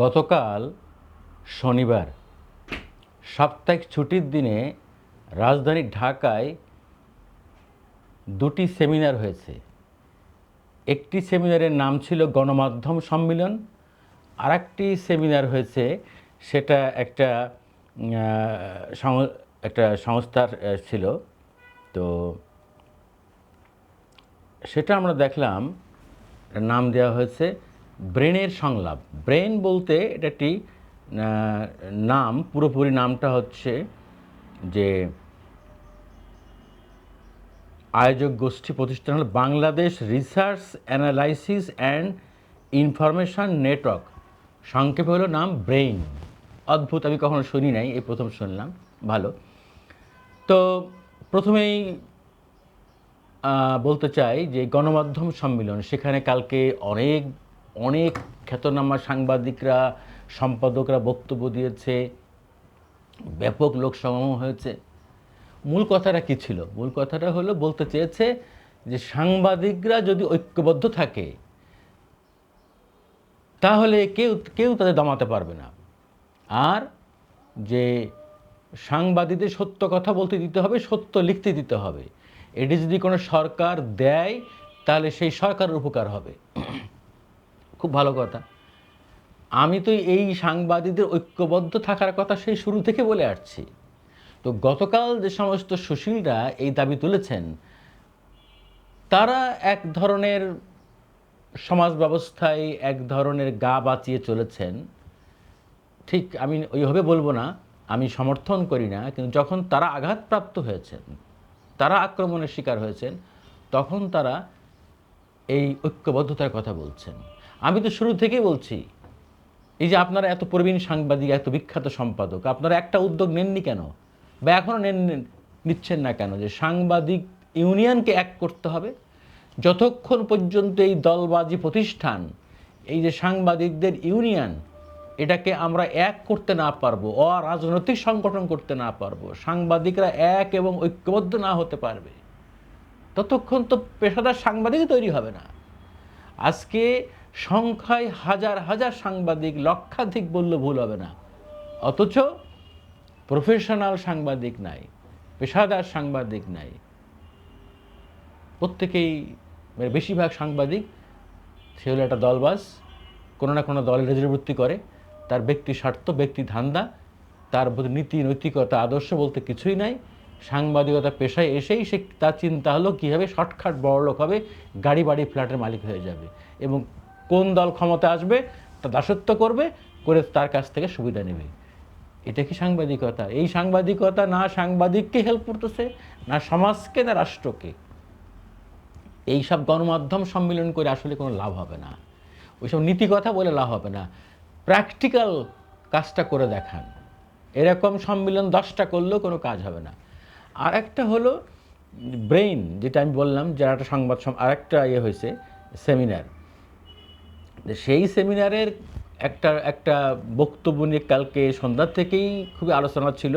গতকাল শনিবার, সাপ্তাহিক ছুটির দিনে রাজধানী ঢাকায় দুটি সেমিনার হয়েছে। একটি সেমিনারের নাম ছিল গণমাধ্যম সম্মেলন আর একটি সেমিনার হয়েছে সেটা একটা একটা সংস্থার ছিল। তো সেটা আমরা দেখলাম নাম দেওয়া হয়েছে ব্রেনের সংলাপ। ব্রেন বলতে এটা একটি নাম, পুরোপুরি নামটা হচ্ছে যে আয়োজক গোষ্ঠী প্রতিষ্ঠান হলো Bangladesh research analysis and information network সংক্ষেপে হলো নাম ব্রেইন। অদ্ভুত, আমি কখনো শুনি নাই, এই প্রথম শুনলাম, ভালো। তো প্রথমেই বলতে চাই যে গণমাধ্যম সম্মেলন, সেখানে কালকে অনেক অনেক খ্যাতনামা সাংবাদিকরা, সম্পাদকরা বক্তব্য দিয়েছে, ব্যাপক লোক সমাগম হয়েছে। মূল কথাটা কি ছিল? মূল কথাটা হলো বলতে চেয়েছে যে সাংবাদিকরা যদি ঐক্যবদ্ধ থাকে, তাহলে কেউ কেউ তাদের দমাতে পারবে না। আর যে সাংবাদিকদের সত্য কথা বলতে দিতে হবে, সত্য লিখতে দিতে হবে। এটি যদি কোনো সরকার দেয়, তাহলে সেই সরকারের উপকার হবে। খুব ভালো কথা। আমি তো এই সাংবাদিকদের ঐক্যবদ্ধ থাকার কথা সেই শুরু থেকে বলে আসছি। তো গতকাল যে সমস্ত সুশীলরা এই দাবি তুলেছেন, তারা এক ধরনের সমাজ ব্যবস্থায় এক ধরনের গা বাঁচিয়ে চলেছেন। ঠিক আমি ওইভাবে বলব না, আমি সমর্থন করি না, কিন্তু যখন তারা আঘাতপ্রাপ্ত হয়েছেন, তারা আক্রমণের শিকার হয়েছেন, তখন তারা এই ঐক্যবদ্ধতার কথা বলছেন। আমি তো শুরু থেকেই বলছি, এই যে আপনারা এত প্রবীণ সাংবাদিক, এত বিখ্যাত সম্পাদক, আপনারা একটা উদ্যোগ নেননি কেন? বা এখনও নেন, নিচ্ছেন না কেন যে সাংবাদিক ইউনিয়নকে এক করতে হবে? যতক্ষণ পর্যন্ত এই দলবাজি প্রতিষ্ঠান, এই যে সাংবাদিকদের ইউনিয়ন, এটাকে আমরা এক করতে না পারব, অরাজনৈতিক সংগঠন করতে না পারব, সাংবাদিকরা এক এবং ঐক্যবদ্ধ না হতে পারবে, ততক্ষণ তো পেশাদার সাংবাদিকই তৈরি হবে না। আজকে সংখ্যায় হাজার হাজার সাংবাদিক লক্ষাধিক বললে ভুল হবে না। অথচ প্রফেশনাল সাংবাদিক নাই, পেশাদার সাংবাদিক নাই। প্রত্যেকেই মানে বেশিরভাগ সাংবাদিক সে হলো একটা দলবাস কোনো না কোনো দলের রেজরিবৃত্তি করে। তার ব্যক্তি স্বার্থ, ব্যক্তি ধান্দা, তার নীতি, নৈতিকতা, আদর্শ বলতে কিছুই নাই। সাংবাদিকতা পেশায় এসেই সে তার চিন্তা হলো কীভাবে শর্টকাট বড়লোক হবে, গাড়ি বাড়ি, ফ্ল্যাটের মালিক হয়ে যাবে। এবং কোন দল ক্ষমতা আসবে তা দাসত্ব করবে, করে তার কাছ থেকে সুবিধা নেবে। এটা কি সাংবাদিকতা? এই সাংবাদিকতা না সাংবাদিককে হেল্প করতেছে, না সমাজকে, না রাষ্ট্রকে? এই সব গণমাধ্যম সম্মিলন করে আসলে কোনো লাভ হবে না। ওইসব নীতি কথা বলে লাভ হবে না। প্র্যাকটিক্যাল কাজটা করে দেখান। এরকম সম্মিলন দশটা করলেও কোনো কাজ হবে না। আর একটা হলো ব্রেইন, যেটা আমি বললাম, যারা একটা সংবাদ আর একটা ইয়ে হয়েছে, সেমিনার। সেই সেমিনারের একটা একটা বক্তব্য নিয়ে কালকে সন্ধ্যার থেকেই খুবই আলোচনা ছিল,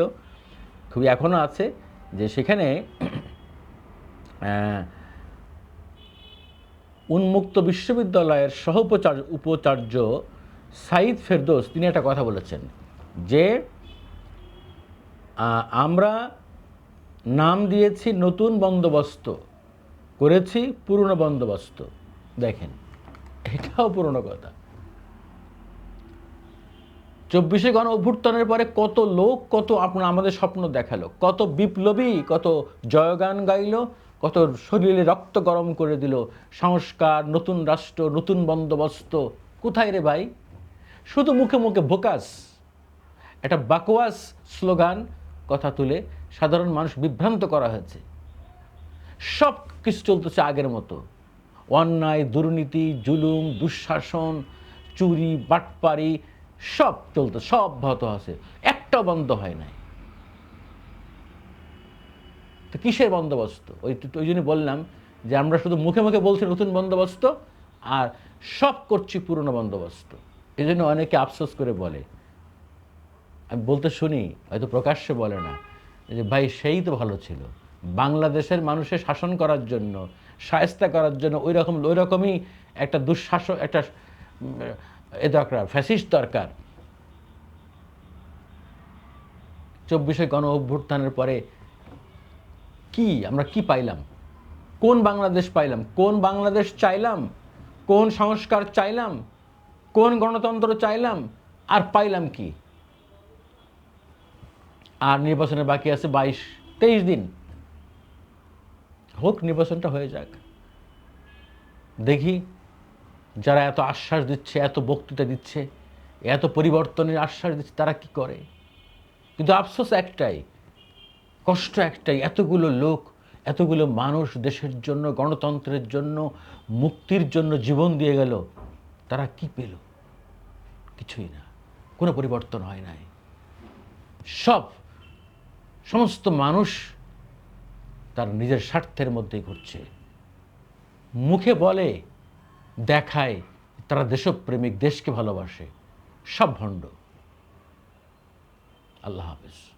খুবই এখনও আছে, যে সেখানে উন্মুক্ত বিশ্ববিদ্যালয়ের সহ উপাচার্য উপাচার্য সাইদ ফেরদৌস, তিনি একটা কথা বলেছেন যে আমরা নাম দিয়েছি নতুন বন্দোবস্ত, করেছি পুরনো বন্দোবস্ত। দেখেন এটাও পুরনো কথা। চব্বিশে গণ অভ্যুত্থানের পরে কত লোক, কত আপনার আমাদের স্বপ্ন দেখাল। কত বিপ্লবী, কত জয়গান গাইলো, কত শরীরে রক্ত গরম করে দিল, সংস্কার, নতুন রাষ্ট্র, নতুন বন্দোবস্ত। কোথায় রে ভাই? শুধু মুখে মুখে ভোকাস। একটা বাকওয়াস স্লোগান, কথা তুলে সাধারণ মানুষ বিভ্রান্ত করা হয়েছে। সব কিছু চলতেছে আগের মতো। অন্যায়, দুর্নীতি, জুলুম, দুঃশাসন, চুরি, বাটপারি, সব চলতে, সব অব্যাহত আছে। একটা বন্ধ হয় নাই। তো কিসের বন্দোবস্ত? ওই ওই জন্য বললাম যে আমরা শুধু মুখে মুখে বলছি নতুন বন্দোবস্ত আর সব করছি পুরনো বন্দোবস্ত। এই জন্য অনেকে আফসোস করে বলে। আমি বলতে শুনি, হয়তো প্রকাশ্যে বলে না, যে ভাই সেই তো ভালো ছিল। বাংলাদেশের মানুষের শাসন করার জন্য সায়স্তা করার জন্য ওই রকম ওই রকমই একটা দুঃশাসন একটা এ দরকার, ফ্যাসিস্ট দরকার। চব্বিশে গণ অভ্যুত্থানের পরে কি, আমরা কি পাইলাম? কোন বাংলাদেশ পাইলাম? কোন বাংলাদেশ চাইলাম? কোন সংস্কার চাইলাম? কোন গণতন্ত্র চাইলাম? আর পাইলাম কি? আর নির্বাচনের বাকি আছে বাইশ, তেইশ দিন। হোক, নির্বাচনটা হয়ে যাক। দেখি যারা এত আশ্বাস দিচ্ছে, এত বক্তৃতা দিচ্ছে, এত পরিবর্তনের আশ্বাস দিচ্ছে, তারা কি করে? কিন্তু আফসোস একটাই, কষ্ট একটাই, এতগুলো লোক, এতগুলো মানুষ দেশের জন্য, গণতন্ত্রের জন্য, মুক্তির জন্য জীবন দিয়ে গেল, তারা কি পেল? কিছুই না, কোনো পরিবর্তন হয় নাই। সব, সমস্ত মানুষ তার নিজের স্বার্থের মধ্যেই ঘুরছে। মুখে বলে, দেখায়, তারা দেশপ্রেমিক, দেশকে ভালোবাসে। সব ভণ্ড। আল্লাহ হাফেজ।